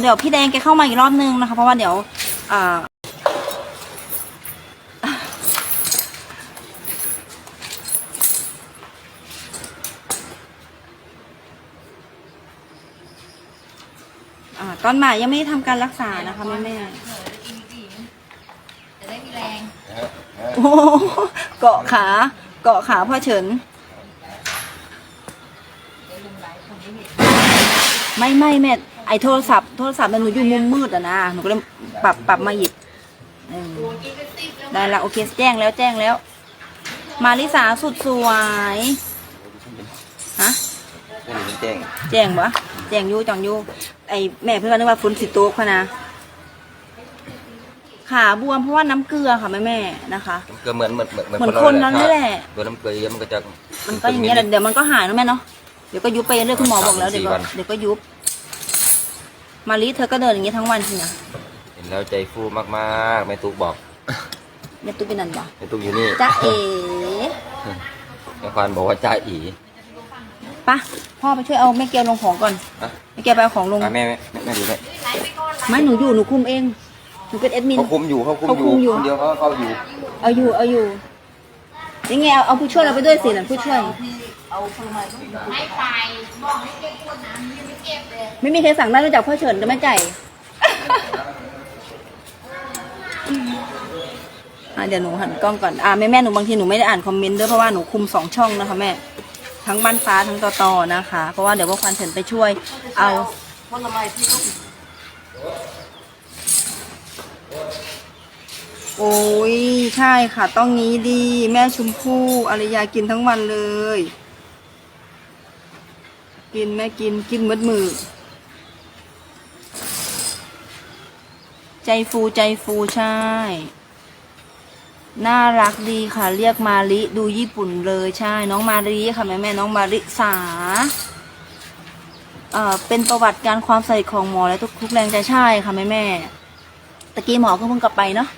เดี๋ยวพี่แดงแกเข้ามาอีกรอบนึงนะคะ เพราะว่าเดี๋ยวอ่าอ่าตอนบ่ายยังไม่ได้ทำการรักษานะคะแม่แม่จะได้มีแรงๆโอ้โหเกาะขา เกาะขาพ่อเฉิน ไม่ไม่แม่ ไอโทรศัพท์โทรศัพท์มันหนูอยู่มุมมืดอะนะหนูก็เลยปรับปรับมาอีกเออได้ละโอเคแจ้งแล้วแจ้งแล้ว มาริสาสุดสวยฮะก็เลยแจ้งแจ้งปะแจ้งอยูจังอยูไอแม่เพื่อนนึกว่าฟุ้นสิโต๊ะค่ะนะขาบวมเพราะว่าน้ำเกลือค่ะแม่แม่ๆนะคะน้ำเกลือเหมือนเหมือนเหมือนเหมือนคนนั้นนั่นแหละตัวน้ำเกลือเยอะมันก็จะมันก็อย่างเงี้ยแหละเดี๋ยวมันก็หายนะแม่เนาะเดี๋ยวก็ยุบไปเรื่อยคุณหมอบอกแล้วเดี๋ยวก็เดี๋ยวก็ยุบ มาลิเธอก็เดินอย่างเงี้ยทั้งวันสินะเห็นแล้วใจฟูมากๆแม่ตุ๊กบอกแม่ตุ๊กเป็นนันบ่แม่ตุ๊กอยู่นี่จ้าเอ๋แม่ควานบอกว่าจ้าอีปะพ่อไปช่วยเอาแม่เกียวลงของก่อนอะแม่เกียวไปเอาของลงอะแม่แม่แม่แม่ดูแม่ไม่หนูอยู่หนูคุมเองหนูเป็นแอดมินเขาคุมอยู่เขาคุมเขาคุมอยู่คนเดียวเขาเขาอยู่ เอาอยู่เอาอยู่ยังไงเอาเอาผู้ช่วยเราไปด้วยสิหลังผู้ช่วย ไม่ไปบอกให้เก็บขวดน้ำยังไม่เก็บเลยไม่มีใครสั่งได้นอกจากพ่อเฉินกับแม่ไก่อะเดี๋ยวหนูหันกล้องก่อนอ่าแม่แม่หนูบางทีหนูไม่ได้อ่านคอมเมนต์ด้วยเพราะว่าหนูคุมสองช่องนะคะแม่ทั้งบ้านฟ้าทั้งตอตอนะคะ เพราะว่าเดี๋ยวว่าควันเฉินไปช่วย เอาโอ้ยใช่ค่ะ ต้องนี้ดี แม่ชมพู่อารยากินทั้งวันเลย กินแม่กินกินมืดมือ ใจฟูใจฟูใช่ น่ารักดีค่ะ เรียกมาริดูญี่ปุ่นเลยใช่ น้องมาริค่ะแม่แม่น้องมาริสาเอ่อเป็นประวัติการความใส่ของหมอและทุกทุกแรงใจใช่ค่ะแม่แม่ตะกี้หมอก็เพิ่งกลับไปเนาะ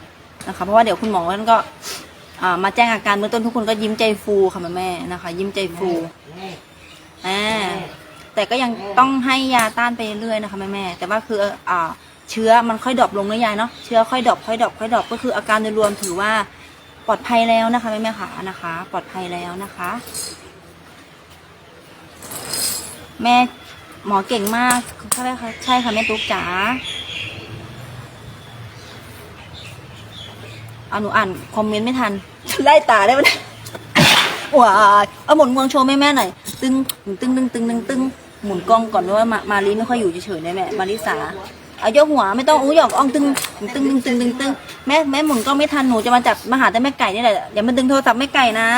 นะคะเพราะว่าเดี๋ยวคุณหมอท่านก็อ่ามาแจ้งอาการเบื้องต้นทุกคนก็ยิ้มใจฟูค่ะแม่แม่นะคะ ยิ้มใจฟูอ่า แต่ก็ยังต้องให้ยาต้านไปเรื่อยๆนะคะแม่แม่แต่ว่าคืออ่าเชื้อมันค่อยดรอปลงนะยายเนาะเชื้อค่อยดรอปค่อยดรอปค่อยดรอปก็คืออาการโดยรวมถือว่าปลอดภัยแล้วนะคะแม่แม่ค่ะนะคะ ปลอดภัยแล้วนะคะ แม่หมอเก่งมากใช่ไหมคะใช่ค่ะแม่ตุ๊กจ๋าเอาหนูอ่านคอมเมนต์ไม่ทันไล่ตาได้ไหมว้ายเอาหมุนเมืองโชว์แม่แม่หน่อยตึงตึงตึงตึงตึงตึง หมุนกล้องก่อนด้วยว่ามามารีไม่ค่อยอยู่เฉยๆนะแม่มาริสาเอายกหัวไม่ต้องอู้หยอกอ่องตึงตึงตึงตึงตึงตึงแม่แม่หมุนก็ไม่ทันหนูจะมาจับมาหาแต่แม่ไก่นี่แหละอย่ามาดึงโทรศัพท์แม่ไก่นะ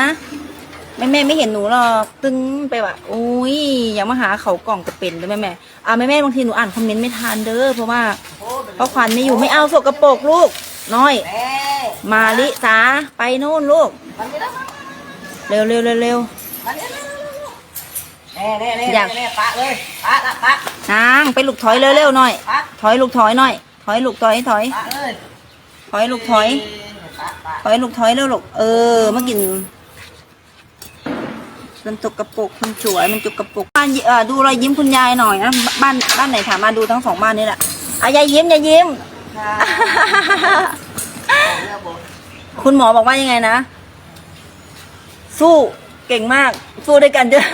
แม่แม่ไม่เห็นหนูหรอกตึงไปว่ะอุ้ยอย่ามาหาเขากล่องกระเป็นด้วยแม่แม่อ่าแม่แม่บางทีหนูอ่านคอมเมนต์ไม่ทันเด้อเพราะว่าเพราะขวัญไม่อยู่ไม่เอาสกปรกลูกน้อย มาลิสาไปโน่นลูกเร็วเร็วเร็วเร็ว อยากแน่ปะเลยปะละปะนางไปลูกถอยเร็วเร็วหน่อย ถอยลูกถอยหน่อย ถอยลูกถอยถอย ปะเลยถอยลูกถอย ปะปะถอยลูกถอยเร็วลูก เออมากินมันตกกระปุกมันสวยมันจุกกระปุกบ้านเอ่อดูรอยยิ้มคุณยายหน่อยนะบ้านบ้านไหนถามมาดูทั้งสองบ้านนี่แหละอะยายยิ้มยายยิ้มคุณหมอบอกว่ายังไงนะ สู้เก่งมาก สู้ด้วยกันเด้อ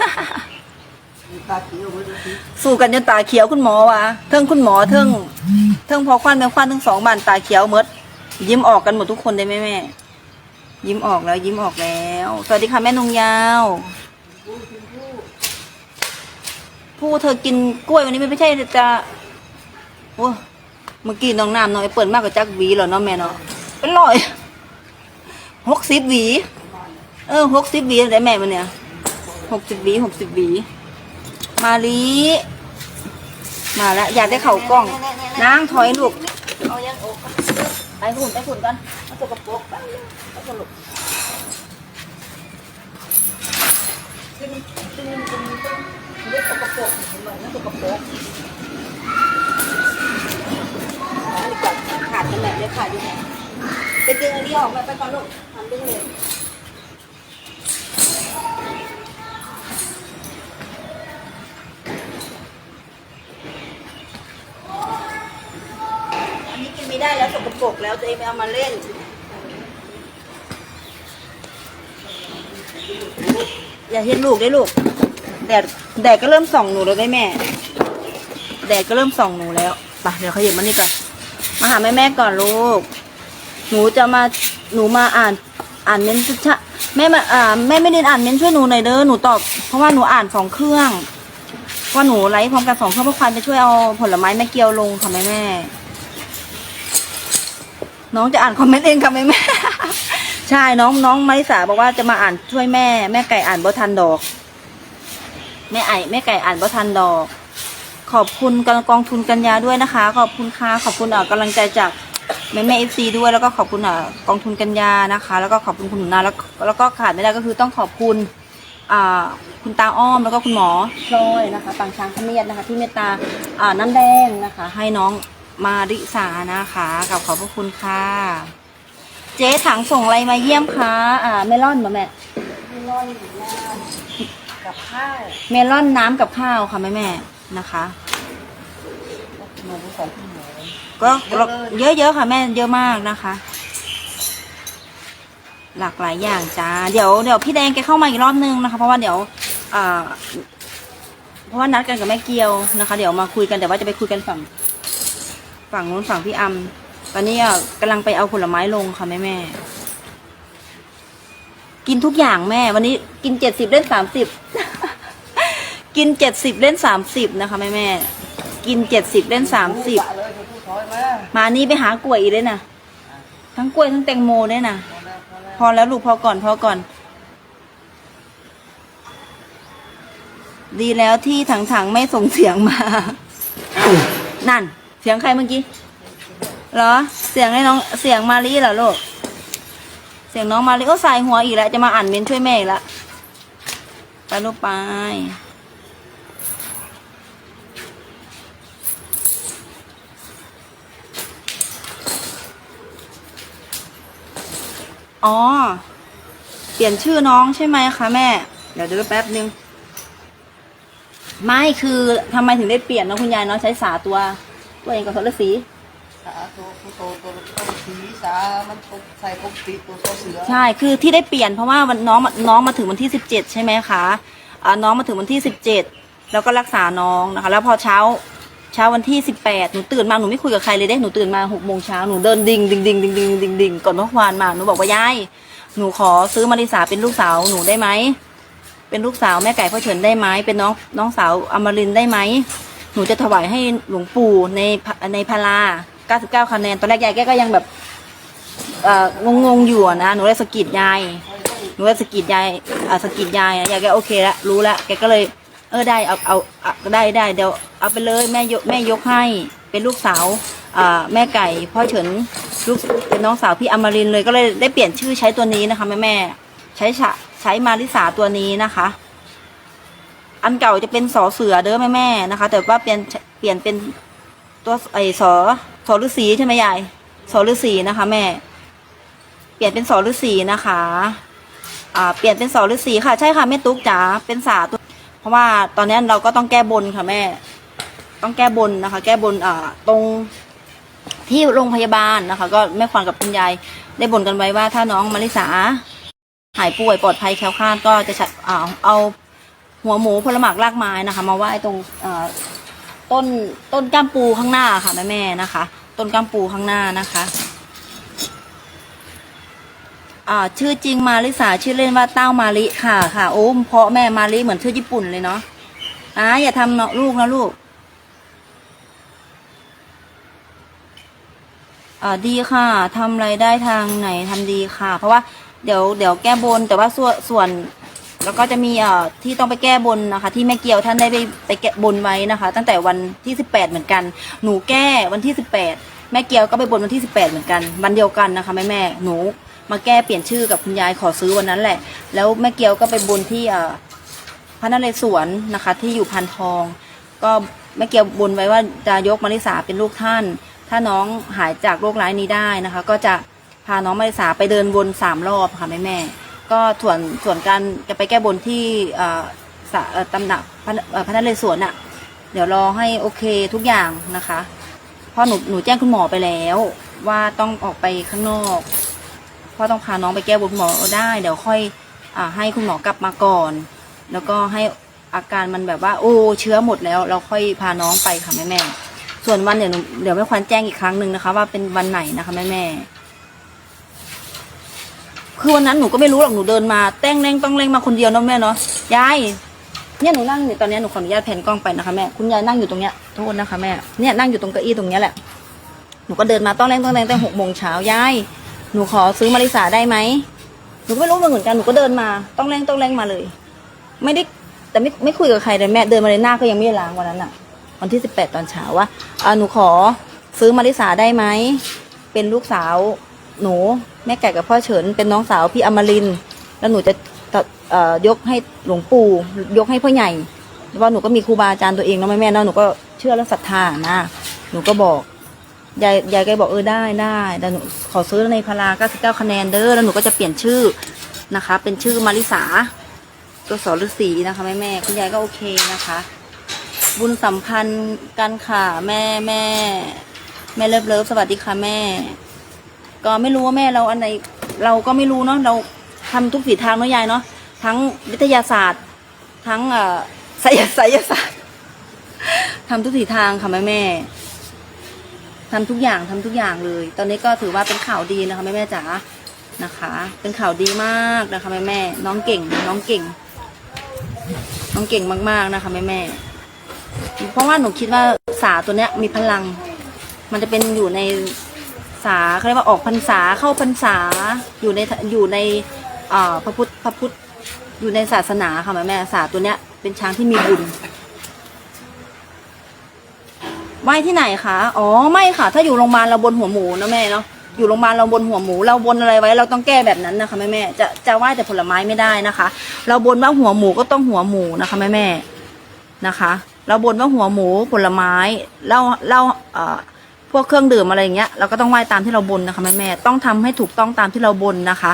ตาเขียวไว้ดูสิสู้กันจนตาเขียวคุณหมอวะเทิงคุณหมอเทิงเทิงพอควันแม่ควันทั้งสองบานตาเขียวหมดยิ้มออกกันหมดทุกคนได้ไหมแม่ ยิ้มออกแล้ว ยิ้มออกแล้ว สวัสดีค่ะแม่นงยาว ผู้เธอกินกล้วยวันนี้ไม่ใช่จะโอ้เมื่อกี้น้องน้ำน้อยเปิดมากกว่าจักหวีเหรอเนาะแม่เนาะเป็นร้อยหกสิบหวี เออหกสิบหวีได้แม่มันเนี่ยหกสิบหวีหกสิบหวี มาลีมาแล้วอยากได้เข่ากล้องนางถอยลูกเอายังอกไปฝุ่นไปฝุ่นกันมาสกปรกไปสรุปตึงตึงตึงตึงเรียกสกปรกเห็นไม่สกปรกขาดกันแบบเดียวขาดอยู่ไหนไปดึงอันนี้ออกมาไปก่อนลูกทำดึงเลย ไม่ได้แล้วสกปรกแล้วตัวเองไปเอามาเล่น อย่าเห็นลูกได้ลูก แดดแดดก็เริ่มส่องหนูแล้วได้แม่ แดดก็เริ่มส่องหนูแล้วไปเดี๋ยวเขาหยิบมานี่ก่อน มาหาแม่แม่ก่อนลูก หนูจะมาหนูมาอ่าน อ่านเม้นต์ชะแม่มาอ่าแม่ไม่ได้อ่านเม้นช่วยหนูหน่อยเด้อหนูตอบเพราะว่าหนูอ่านสองเครื่องว่าหนูไลฟ์พร้อมกันสองเครื่องเพื่อควานจะช่วยเอาผลไม้แม่เกียวลงค่ะแม่แม่ น้องจะอ่านคอมเมนต์เองค่ะแม่แม่ใช่น้องน้องไมาริสาบอกว่าจะมาอ่านช่วยแม่ แม่ไก่อ่านบ่ทันดอก แม่ไอแม่ไก่อ่านบ่ทันดอก ขอบคุณกกองทุนกัญญาด้วยนะคะ ขอบคุณค่ะขอบคุณอ่ากำลังใจจากแม่แม่เอฟซีด้วยแล้วก็ขอบคุณอ่ากองทุนกัญญานะคะ แล้วก็ขอบคุณคุณหนูนาแล้วแล้วก็ขาดไม่ได้ก็คือต้องขอบคุณอ่าคุณตาอ้อมแล้วก็คุณหมอพลอยนะคะต่างช้างขมียดนะคะ ที่เมตตาอ่าน้ำแดงนะคะ ให้น้อง มาริสานะคะกับขอบพระคุณค่ะ เจ๊ถังส่งอะไรมาเยี่ยมคะอ่าเมลอนมาแม่กับข้าวเมลอนน้ำกับข้าวค่ะแม่แม่นะคะหนูของคุณหมอก็เยอะเลยเยอะๆค่ะแม่เยอะมากนะคะ หลากหลายอย่างจ้าเดี๋ยวเดี๋ยวพี่แดงแกเข้ามาอีกรอบนึงนะคะ เพราะว่าเดี๋ยวอ่าเพราะว่านัดกันกับแม่เกียวนะคะ เดี๋ยวมาคุยกันแต่ว่าจะไปคุยกันฝั่ง ฝั่งนู้นฝั่งพี่อัมตอนนี้อะกำลังไปเอาผลไม้ลงค่ะแม่แม่ กินทุกอย่างแม่ วันนี้กินเจ็ดสิบเล่นสามสิบ กินเจ็ดสิบเล่นสามสิบนะคะแม่แม่ กินเจ็ดสิบเล่นสามสิบ มานี่ไปหากล้วยอีกเลยนะทั้งกล้วยทั้งแตงโมด้วยนะพอแล้วลูกพอก่อนพอก่อน ดีแล้วที่ถังถังๆไม่ส่งเสียงมา นั่น เสียงใครเมื่อกี้เหรอ เสียงให้น้องเสียงมาลีเหรอลูก เสียงน้องมาลีโอ้ใส่หัวอีกแล้วจะมาอ่านเมนช่วยแม่อีกล้วไปลูกไปอ๋อ เปลี่ยนชื่อน้องใช่ไหมคะแม่ เดี๋ยวเดี๋ยวแป๊บนึง ไม่คือทำไมถึงได้เปลี่ยนเน้องคุณยายเน้องใช้สาตัว ตัวเองกับโทรสีสาตัวผู้โตตัวตัวสีสามันตกใส่ปกติตัวตัวเสือใช่คือที่ได้เปลี่ยนเพราะว่าวันน้องน้องมาถึงวันที่สิบเจ็ดใช่ไหมคะอ่าน้องมาถึงวันที่สิบเจ็ดแล้วก็รักษาน้องนะคะ แล้วพอเช้าเช้าวันที่สิบแปดหนูตื่นมาหนูไม่คุยกับใครเลยเด้หนูตื่นมาหกโมงเช้าหนูเดินดิ่งดิ่งดิ่งดิ่งดิ่งดิ่งดิ่งก่อนเมื่อวานมาหนูบอกว่ายายหนูขอซื้อมาริสาเป็นลูกสาวหนูได้ไหมเป็นลูกสาวแม่ไก่พ่อเฉินได้ไหมเป็นน้องน้องสาวอมรินทร์ได้ไหม หนูจะถวายให้หลวงปู่ในในพารา99คะแนนตอนแรกยายแกก็ยังแบบเอ่องงๆอยู่นะหนูเลยสะกิดยายหนูว่าสะกิดยายอ่าสะกิดยายยายแกโอเคละรู้ละแกก็เลย เออได้เอาเอาได้ได้เดี๋ยวเอาไปเลยแม่ยกแม่ยกให้เป็นลูกสาวอ่าแม่ไก่พ่อเฉินลูกเป็นน้องสาวพี่อมรินเลยก็เลยได้เปลี่ยนชื่อใช้ตัวนี้นะคะแม่แม่ใช้ฉะใช้มาริสาตัวนี้นะคะ อันเก่าจะเป็นสอเสือเด้อแม่แม่นะคะ แต่ว่าเปลี่ยนเปลี่ยนเป็นตัวไอสอสอฤาษีใช่ไหมยายสอฤาษีนะคะ แม่ เปลี่ยนเป็นสอฤาษีนะคะ อ่า เปลี่ยนเป็นสอฤาษีค่ะ ใช่ค่ะแม่ตุ๊กจ๋าเป็นสาตัวเพราะว่าตอนนี้เราก็ต้องแก้บนค่ะแม่ ต้องแก้บนนะคะ แก้บนอ่าตรงที่โรงพยาบาลนะคะ ก็แม่ควันกับคุณยายได้บนกันไว้ว่าถ้าน้องมาริสาหายป่วยปลอดภัยแคล้วคลาดก็จะใช้อ่าเอา หัวหมูผลหมากรากไม้นะคะ มาไหว้ตรงต้นต้นก้ามปูข้างหน้าค่ะแม่แม่นะคะ ต้นก้ามปูข้างหน้านะคะชื่อจริงมาริสาชื่อเล่นว่าเต้ามาริค่ะค่ะโอ้เพราะแม่มาริเหมือนชื่อญี่ปุ่นเลยเนาะอ่าอย่าทำเนาะลูกนะลูกอ่าดีค่ะทำไรายได้ทางไหนทำดีค่ะ เพราะว่าเดี๋ยวเดี๋ยวแก้บนแต่ว่าส่วนส่วน แล้วก็จะมีเอ่อที่ต้องไปแก้บนนะคะ ที่แม่เกียวท่านได้ไปไปแก้บนไว้นะคะ ตั้งแต่วันที่สิบแปดเหมือนกัน หนูแก้วันที่สิบแปดแม่เกียวก็ไปบนวันที่สิบแปดเหมือนกัน วันเดียวกันนะคะแม่แม่หนูมาแก้เปลี่ยนชื่อกับคุณยายขอซื้อวันนั้นแหละ แล้วแม่เกียวก็ไปบนที่เอ่อพระนเรศวรนะคะ ที่อยู่พันทอง ก็แม่เกียวบนไว้ว่าจะยกมาริสาเป็นลูกท่าน ถ้าน้องหายจากโรคร้ายนี้ได้นะคะ ก็จะพาน้องมาริสาไปเดินวนสามรอบค่ะแม่แม่ ก็ส่วนส่วนการจะไปแก้บนที่สะตำหนักพระนเรศวรน่ะ เดี๋ยวรอให้โอเคทุกอย่างนะคะเพราะหนูหนูแจ้งคุณหมอไปแล้ว ว่าต้องออกไปข้างนอกพ่อต้องพาน้องไปแก้บนหมอได้ เดี๋ยวค่อยอให้คุณหมอกลับมาก่อน แล้วก็ให้อาการมันแบบว่า โอ้เชื้อหมดแล้ว เราค่อยพาน้องไปค่ะแม่แม่ส่วนวันเดี๋ยวเดี๋ยวแม่ควันแจ้งอีกครั้งหนึ่งนะคะ ว่าเป็นวันไหนนะคะแม่แม่ คือวันนั้นหนูก็ไม่รู้หรอกหนูเดินมาแต่งเร่งต้องเร่งมาคนเดียวเนาะแม่เนาะยายเนี่ยหนูนั่งอยู่ตอนเนี้ยหนูขออนุญาตแผ่นกล้องไปนะคะแม่คุณยายนั่งอยู่ตรงเนี้ยโทษนะคะแม่เนี่ยนั่งอยู่ตรงเก้าอี้ตรงเนี้ยแหละหนูก็เดินมาต้องเร่งต้องเร่งตั้งหกโมงเช้ายายหนูขอซื้อมาริสาได้ไหมหนูก็ไม่รู้เหมือนกันหนูก็เดินมาต้องเร่งต้องเร่งมาเลย ไม่ได้แต่ไม่ไม่คุยกับใครเลยแม่เดินมาเลยหน้าก็ยังไม่ได้ล้างวันนั้นอะวันที่สิบแปดตอนเช้าว่าอ่าหนูขอซื้อมาริสาได้ไหมเป็นลูกสาว หนูแม่ไก่กับพ่อเฉินเป็นน้องสาวพี่อมรินแล้วหนูจะเอ่อยกให้หลวงปู่ยกให้พ่อใหญ่ว่าหนูก็มีครูบาอาจารย์ตัวเองเนาะแม่แม่เนาะหนูก็เชื่อและศรัทธานะหนูก็บอกยายยายก็บอกเออได้ได้แต่หนูขอซื้อในพารา99คะแนนเด้อแล้วหนูก็จะเปลี่ยนชื่อนะคะ เป็นชื่อมาริสาตัวสอฤาษีนะคะแม่แม่คุณยายก็โอเคนะคะ บุญสัมพันธ์กันค่ะแม่แม่ แม่เลิฟเลิฟสวัสดีค่ะแม่ ก็ไม่รู้ว่าแม่เราอันไหนเราก็ไม่รู้เนาะเราทำทุกฝีทางเนาะยายเนาะทั้งวิทยาศาสตร์ ทั้งเอ่อไสยไสยศาสตร์ทำทุกฝีทางค่ะแม่แม่ทำทุกอย่างทำทุกอย่างเลย ตอนนี้ก็ถือว่าเป็นข่าวดีนะคะแม่แม่จ๋านะคะ เป็นข่าวดีมากนะคะแม่แม่น้องเก่ง น้องเก่ง น้องเก่งมากๆนะคะแม่แม่เพราะว่าหนูคิดว่าสาตัวเนี้ยมีพลัง มันจะเป็นอยู่ใน สาเขาเรียกว่าออกพรรษาเข้าพรรษาอยู่ในอยู่ในพระพุทธพระพุทธอยู่ในศาสนาค่ะแม่แม่สาตัวเนี้ยเป็นช้างที่มีบุญไหว้ที่ไหนคะอ๋อไม่ค่ะ ถ้าอยู่โรงพยาบาลเราบนหัวหมูนะแม่เนาะอยู่โรงพยาบาลเราบนหัวหมู เราบนอะไรไว้ เราต้องแก้แบบนั้นนะคะแม่แม่จะจะไหว้แต่ผลไม้ไม่ได้นะคะ เราบนว่าหัวหมูก็ต้องหัวหมูนะคะแม่แม่นะคะ เราบนว่าหัวหมูผลไม้เหล้าเหล้าเอ่อ พวกเครื่องดื่มอะไรอย่างเงี้ยเราก็ต้องไหว้ตามที่เราบนนะคะแม่แม่ต้องทำให้ถูกต้องตามที่เราบนนะคะ